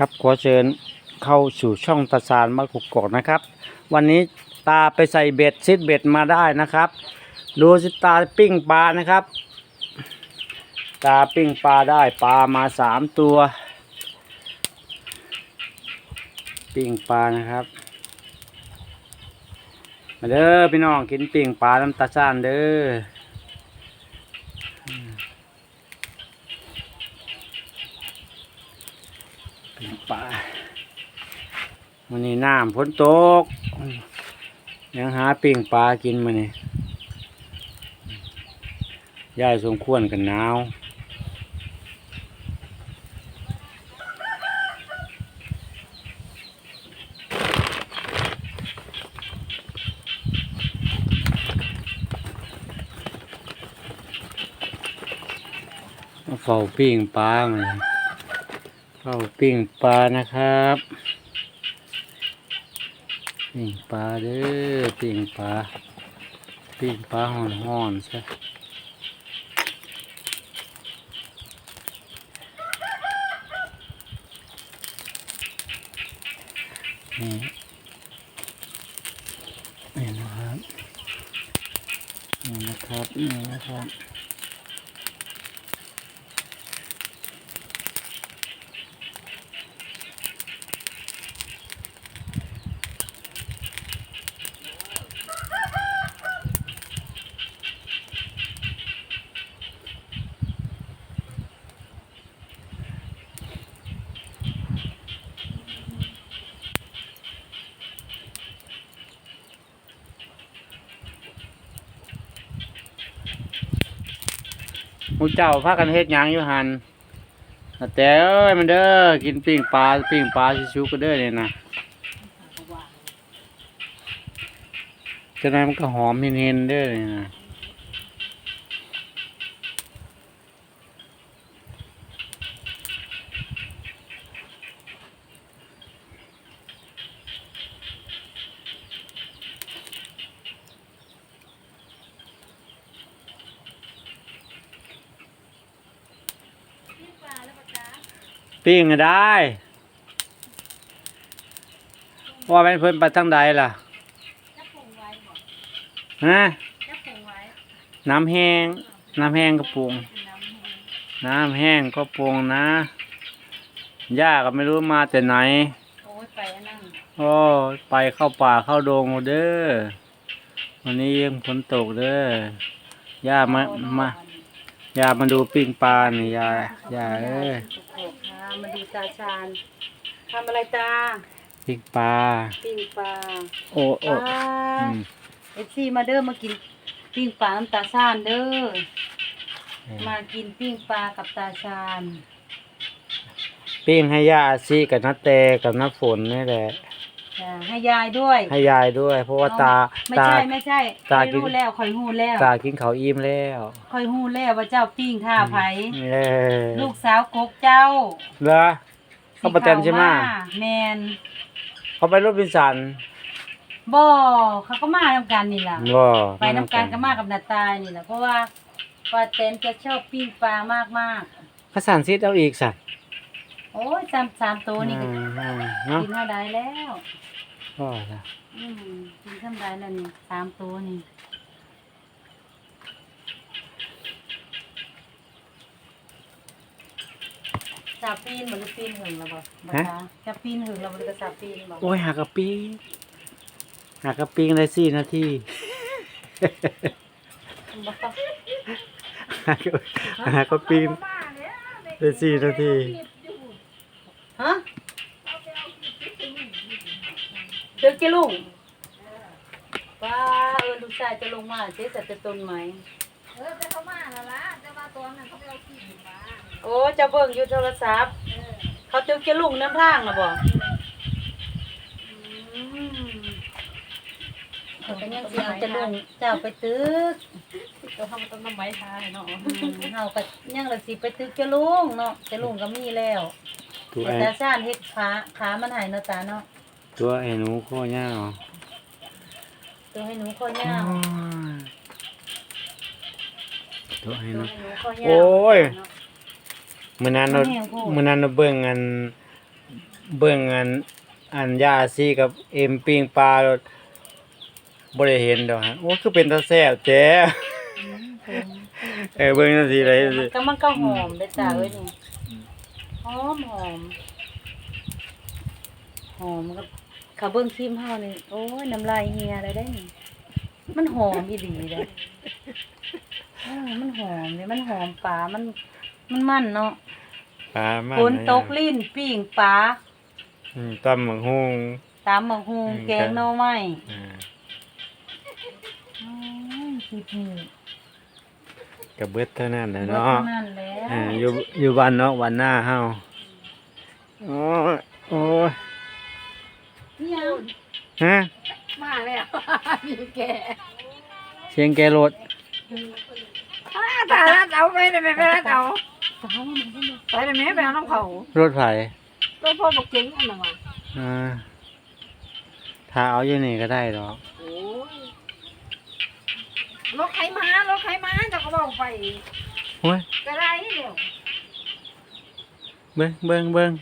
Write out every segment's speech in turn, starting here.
ครับขอเชิญเข้าสู่ช่องตาสารมะกุกกอกนะครับ วันนี้ตาไปใส่เบ็ดซิดเบ็ดมาได้นะครับดูสิตาปิ้งปลานะครับ ตาปิ้งปลาได้ปลามาสามตัว ปิ้งปลานะครับ มาเด้อพี่น้องกินปิ้งปลาน้ำตาซานเด้อ ป่ามันนี้น้ำฝนตก ยังหาปิ้งปลากินมานี่ยยายสมควรกันหนาวเฝ้าปิ้งปลามา เฝ้าปิ้งปลานะครับปิ้งปลาเด้อปิ้งปลาปิ้งปลาห่อนห่อนใช่นี่นี่นะครับนี่นะครับนี่นะครับ ผู้เจ้าพากันเฮ็ดหยังอยู่หันแต่เอ้ยมันเด้อกินปิ้งปลาปิ้งปลาชิวๆก็เด้อเนี่ยนะจะนั้นมันก็หอมเห็นๆเด้อเนี่ยนะ ปิ้งก็ได้ ว่าเป็นเพิ่นไปทางใดล่ะฮะน้ำแห้ง น้ำแห้งกระปุง น้ำแห้งก็ปรุงนะย่าก็ไม่รู้มาแต่ไหน โอ้ยไปนั่นโอ้ไปเข้าป่าเข้าดงเด้อวันนี้ยังฝนตกเด้อย่ามามา ย่ามาดูปิ้งปลานี่ยายย่าเอ้ยโอ้โหค่ะมาดูตาชาญทำอะไรตาปิ้งปลาปิ้งปลาโอ้โอ้ปลาอืมเอฟซีมาเด้อมากินปิ้งปลาน้ำตาชาญเด้อมากินปิ้งปลากับตาชาญปิ้งให้ย่าอาชีกับน้าแตกับน้าฝนนี่แหละ จ้ะให้ยายด้วยให้ยายด้วย เพราะว่าตาไม่ตา ใช่ไม่ใช่ตาคอยกิน รู้แล้วคอยหู้แล้วตากินเขาวอิ่มแล้วคอยหู้แล้วว่าเจ้าปิ้งข้าวไผเออลูกสาวกกเจ้าเหรอเขาประเต็มใช่ไหมสิเข้าาแมนเขาไปรถบินสันบ่เขาก็มานำกันนี่ล่ะ บ่ไปน้ำกันก็มากับนาตายนี่แหละเพราะว่าปลาเต็นจะชอบปิ้งปลามากมากเขาสั่นซิดเอาอีกสัตว์ๆ โอ้ยสามสามตัวนี่ก็อืมอืมเนาะกินเท่าใดแล้วก็จ้ะอืมกินเท่าใดแล้วนี่สามตัวนี่สาปีนเหมือนปีนหึงแล้วบ่บ่คะจะปีนหึงแล้วบ่ได้ก็สาปีนบ่โอ้ยหากระปิ้งหากระปิ้งได้สี่นาทีบ่หากระหากระปิ้งได้สี่นาที ฮะ เด็กจะลุงป้าเออลูกชายจะลงมาเจ๊จะจะต้นไม้เออแต่เขามาแล้วล่ะแต่ว่าตัวนั้นเขาไปเอาขี้มาโอ้เจะเบิ่งอยู่โทรศัพท์ เออเขาตึกจะลุงน้ำทางนะบ่อืมเขาก็ยังสิเอาจะลุงเจ้าไปตึกตัวเขามันต้องน้ำไม้ทายเนาะอืมเฮาก็ยังละสิไปตึกจะลุงเนาะจะลุงก็มีแล้วตัวแต่ไอ้ตาซ่านเฮ็ดขาขามันหายเนาะตาเนาะ ตัวไอ้หนูโคย่าวตัวให้หนูข้อยาวตัวไอ้หตัวนู ให้หนูข้อยาวโอ้ย เนาะ มื่อนั้นเราแม่งโพดมื่อนั้นเราเบิ่งอันเบิ่งอันอันยาซีกับเอ็มปิ้งปลาบ่ได้เห็นดอกฮะโอ้คือเป็นตาแซ่บแจ้เออเบิ่งจังซี่เลยมันก็มันก็หอมได้อจ้าเอ้ยนี่หอมหอมหอมก็ เขาเบิ่งครีมเฮานี่โอ้ยน้ำลายเฮียเลยได้นี่มันหอมอีหลีเด้อเออมันหอมเนี่ยมันหอมปลามัน มันมันเนาะปลามันฝนตกลิ้นปิ้งปลาอืมตำบักฮุงตามหมกฮูงอืมแกงหน่อไม้อ่าอืมคิดนี่ก็เบิดเท่านั้นน่ะเบิดเนาะเท่านั้นแล้วอ่าอยู่อยู่บ้านเนาะวันหน้าเฮาโอ้ยโอ้ยนี่ยัง ฮะมาแล้วมีแกเสียงแกรถอ่าตาละเอาไปได้ไหมไปละเอาสาวมันก็เลยไปได้ไหมไปเอาน้ำเขารถไผตัวพ่อบอกเจ๋งอันนั้นว่ะอ่าถ้าเอาอยู่นี่ก็ได้ดอกโอ้ยรถใครมารถใครมาเจะก็บอกไปโอ้ยก็ได้เดี๋ยวเบิ่งเบิ่งเบิ่ง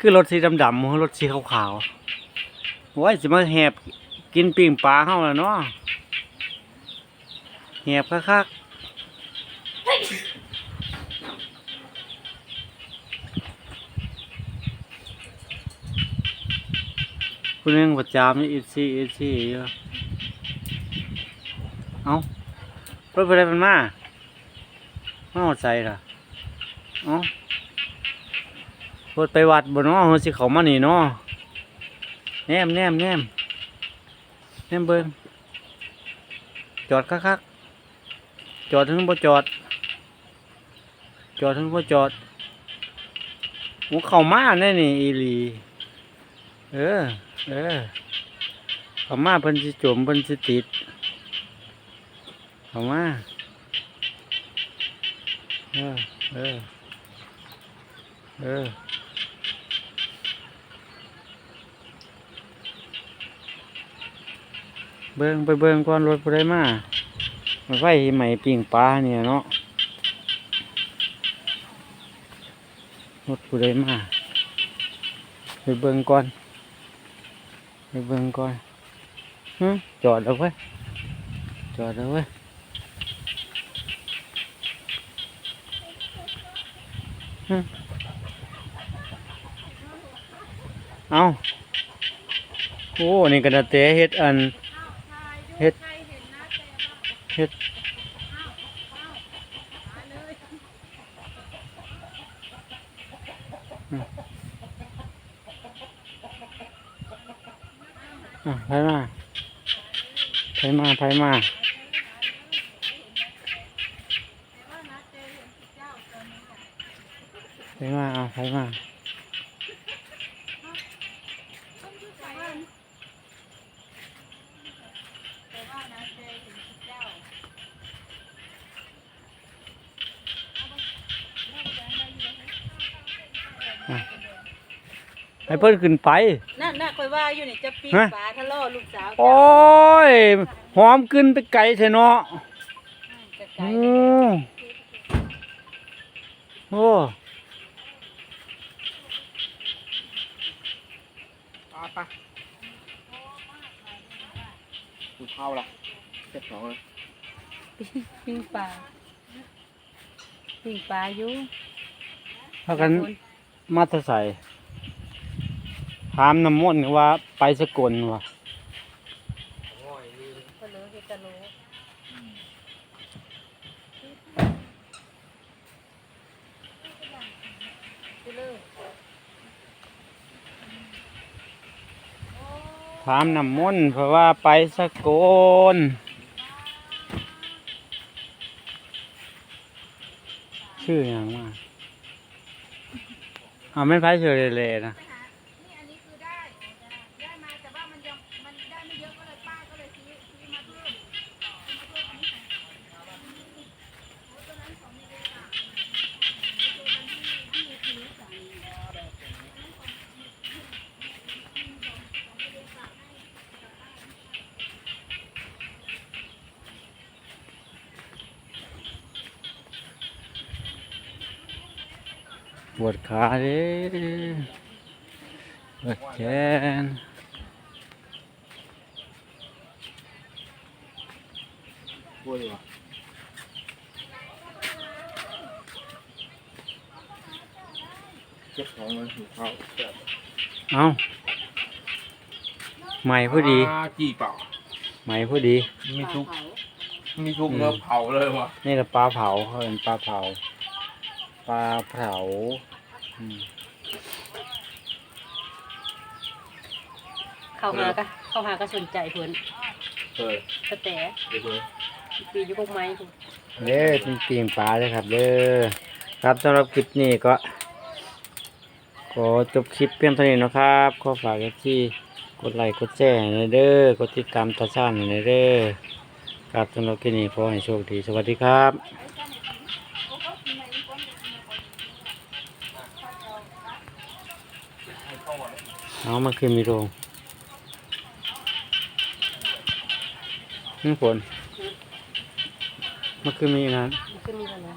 คือรถสีดำๆรถสีขาวๆ โอ้ยสิมาแหบกินปิ้งปลาเฮาแล้วเนาะแหบคักๆผู้หนึงประจามนี่อีซี่อีซี่อยู่เอ้ารถไปได้มันมาไมาหอดใจล่ะเอ้ารถไปวัดบ่เนาะเฮาสิเขามานี่เนาะ แนมแนมแนมแนมเบิ่งจอดคักๆจอดถึงบ่จอด จอดถึงบ่จอดโอ้เข้ามาแน่นี่อีหลี เออ เออเข้ามาเพิ่นสิจมเพิ่นสิติดเข้ามาเออเออเออ เบิ่งไปเบิ่งก่อนรถบ่ได้มามาไฟใหม่ปิ่งปลาเนี่ยเนาะรถบ่ได้มาไปเบิ่งก่อนไปเบิ่งก่อนหึจอดแล้วเว้ยจอดแล้วเว้ยหึเอาโอ้ นี่กระเตะเฮ็ดอัน เฮ็ดอะไปมาไปมาไปมาไปมาเอาไปมา ให้เพิ่นขึ้นไปนั่นน่ะคอยว่าอยู่นี่จะปิ้งฮะปลาทะเลาะลูกสาวโอ้ย หอมขึ้นไปไกลเถอะเนาะจะไกลโอ้โอ้ปลาปะกูเข้าละเจ็บสองเลยปิ้งปลาปิ้งปลาอยู่พากัน มาแตะใส่ถามน้ำมนต์ว่าไปสกลวะก็เลยเฮ็ดตะโลไปเลยถามน้ำมนต์เพราะว่าไปสกลชื่ออย่างว่าอ่าไม่นไผเฉยเลยนะ นี่อันนี้คือได้ ได้มาแต่ว่ามันยังมันได้ไม่เยอะก็เลยป้าก็เลยซื้อซื้อมาเพิ่ม ปวดขาเด้โอเคบัวดีกว่าเจ็บท้องเลยหิวข้าวแซ่บเอาใหม่พอดีปลาจีเปล่าใหม่พอดี มีทุกมีทุกเนื้อเผาเลยว่ะนี่ก็ปลาเผาเขาเป็นปลาเผา ปลาเผาอืม เข้าหาก็เข้าหาก็สนใจเพิ่นเออกระแตเดี๋ยวเลยปีอยู่พวกไม้พุ่นเด้อเป็นปีงปลาเลยครับเด้อครับสำหรับคลิปนี้ก็ขอจบคลิปเพียงเท่านี้นะครับขอฝากที่กดไลค์กดแชร์ให้หน่อยเด้อกดติดตามตาซ่านให้หน่อยเด้อครับสำหรับคลิปนี้ขอให้โชคดีสวัสดีครับ เอามันคือมีโรงนี่ฝนมันคือมีนั้นมันขึ้นมีเท่านั้น